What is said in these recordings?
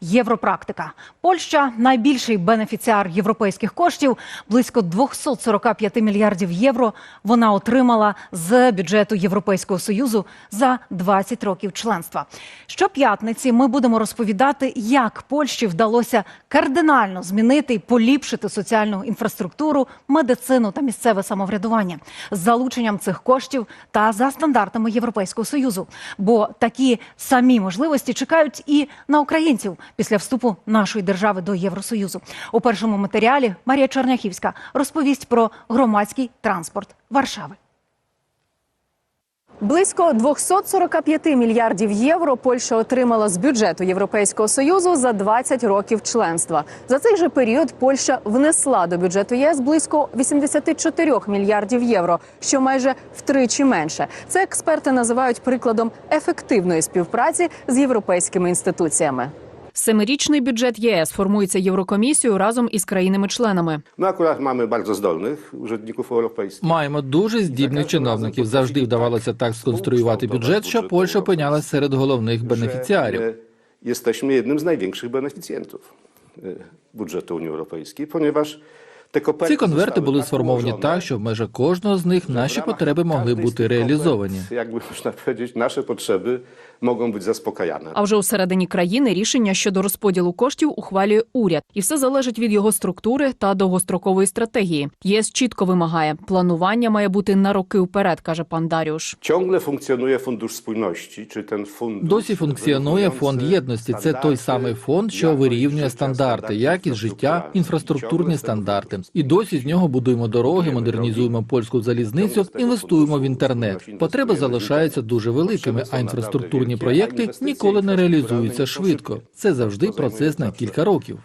Європрактика. Польща найбільший бенефіціар європейських коштів. Близько 245 мільярдів євро вона отримала з бюджету Європейського союзу за 20 років членства. Щоп'ятниці ми будемо розповідати, як Польщі вдалося кардинально змінити і поліпшити соціальну інфраструктуру, медицину та місцеве самоврядування з залученням цих коштів та за стандартами Європейського союзу. Бо такі самі можливості чекають і на українців після вступу нашої держави до Євросоюзу. У першому матеріалі Марія Черняхівська розповість про громадський транспорт Варшави. Близько 245 мільярдів євро Польща отримала з бюджету Європейського союзу за 20 років членства. За цей же період Польща внесла до бюджету ЄС близько 84 мільярдів євро, що майже втричі менше. Це експерти називають прикладом ефективної співпраці з європейськими інституціями. Семирічний бюджет єС формується Єврокомісією разом із країнами-членами. Ми akurat маємо дуже здольних urzędników європейських. Маємо дуже здібних чиновників. Завжди вдавалося так сконструювати бюджет, що Польща опинялась серед головних бенефіціарів. Jesteśmy jednym z największych beneficjentów e, budżetu Unii Europejskiej, ponieważ Ці конверти були сформовані так, що в межах кожного з них наші потреби могли бути реалізовані. kopert, Jakby można powiedzieć, nasze potrzeby mogą być. А вже усередині країни рішення щодо розподілу коштів ухвалює уряд, і все залежить від його структури та довгострокової стратегії. ЄС чітко вимагає планування має бути на роки вперед, каже пан Даріуш. Ciągle funkcjonuje Fundusz Spójności, czy ten fundusz... Досі функціонує фонд єдності. Це той самий фонд, що вирівнює стандарти, якість життя, інфраструктурні стандарти. Funduszu І досі з нього будуємо дороги, модернізуємо польську залізницю, інвестуємо в інтернет. Потреби залишаються дуже великими, а інфраструктурні проєкти ніколи не реалізуються швидко. Це завжди процес на кілька років.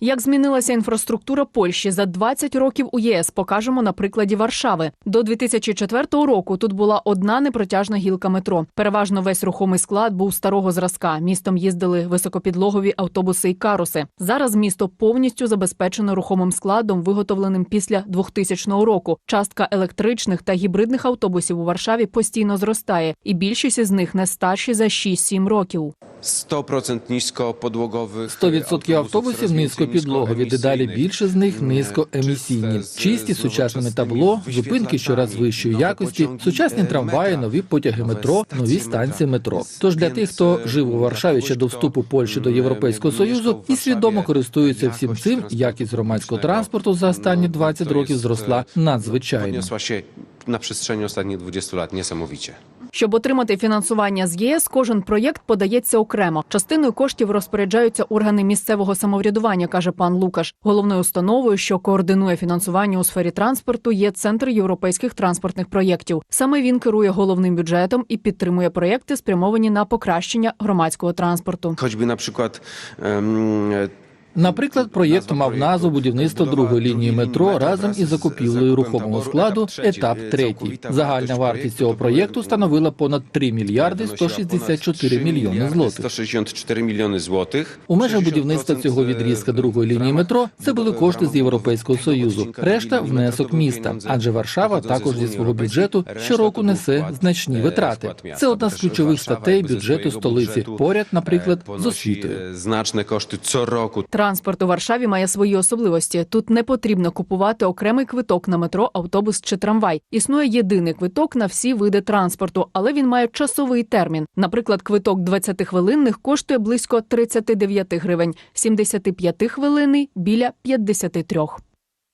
Як змінилася інфраструктура Польщі за 20 років у ЄС, покажемо на прикладі Варшави. До 2004 року тут була одна непротяжна гілка метро. Переважно весь рухомий склад був старого зразка. Містом їздили високопідлогові автобуси і каруси. Зараз місто повністю забезпечено рухомим складом, виготовленим після 2000 року. Частка електричних та гібридних автобусів у Варшаві постійно зростає, і більшість із них не старші за 6-7 років. 100% низькоподлогових 100% автобусів низькопідлогові, дедалі більше з них низькоемісійні. Чисті сучасними табло, зупинки щораз вищої якості, сучасні трамваї, нові потяги метро, нові станції метро. Тож для тих, хто жив у Варшаві ще до вступу Польщі до Європейського союзу і свідомо користується всім цим, якість громадського транспорту за останні 20 років зросла надзвичайно. Się na przestrzeni ostatnich 20 lat niesamowicie. Щоб отримати фінансування з ЄС, кожен проєкт подається окремо. Частиною коштів розпоряджаються органи місцевого самоврядування, каже пан Лукаш. Головною установою, що координує фінансування у сфері транспорту, є центр європейських транспортних проєктів. Саме він керує головним бюджетом і підтримує проєкти, спрямовані на покращення громадського транспорту. Choćby na przykład em, Наприклад, проєкт мав назву будівництво другої лінії метро разом із закупівлею рухомого складу етап третій. Загальна вартість цього проєкту становила понад 3 мільярди 164 мільйони злотих. 164 мільйони злотих. У межах будівництва цього відрізка другої лінії метро це були кошти з Європейського союзу. Решта внесок міста, адже Варшава також зі свого бюджету щороку несе значні витрати. Це одна з ключових статей бюджету столиці. Поряд, наприклад, з освітою. E, Znaczne koszty co roku. Транспорт у Варшаві має свої особливості. Тут не потрібно купувати окремий квиток на метро, автобус чи трамвай. Існує єдиний квиток на всі види транспорту, але він має часовий термін. Наприклад, квиток 20-хвилинних коштує близько 39 гривень, 75-хвилинний – біля 53.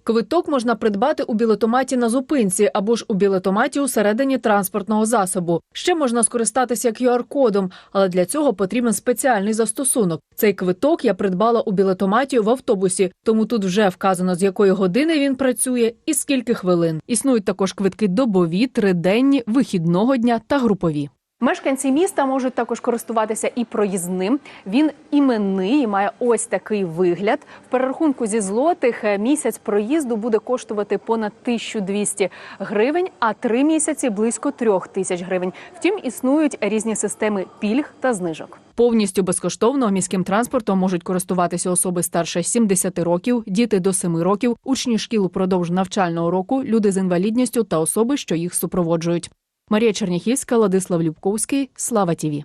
Квиток можна придбати у білетоматі на зупинці або ж у білетоматі усередині транспортного засобу. Ще можна скористатися QR-кодом, але для цього потрібен спеціальний застосунок. Цей квиток я придбала у білетоматі в автобусі, тому тут вже вказано з якої години він працює і скільки хвилин. Існують також квитки добові, триденні, вихідного дня та групові. Мешканці міста можуть також користуватися і проїзним. Він іменний і має ось такий вигляд. В перерахунку зі злотих е, місяць проїзду буде коштувати понад 1200 гривень, а три місяці близько трьох тисяч гривень. Втім, існують різні системи пільг та знижок. Повністю безкоштовно міським транспортом можуть користуватися особи старше 70 років, діти до 7 років, учні шкіл упродовж навчального року, люди з інвалідністю та особи, що їх супроводжують. Марія Черняхівська, Владислав Любковський, Слава Тіві.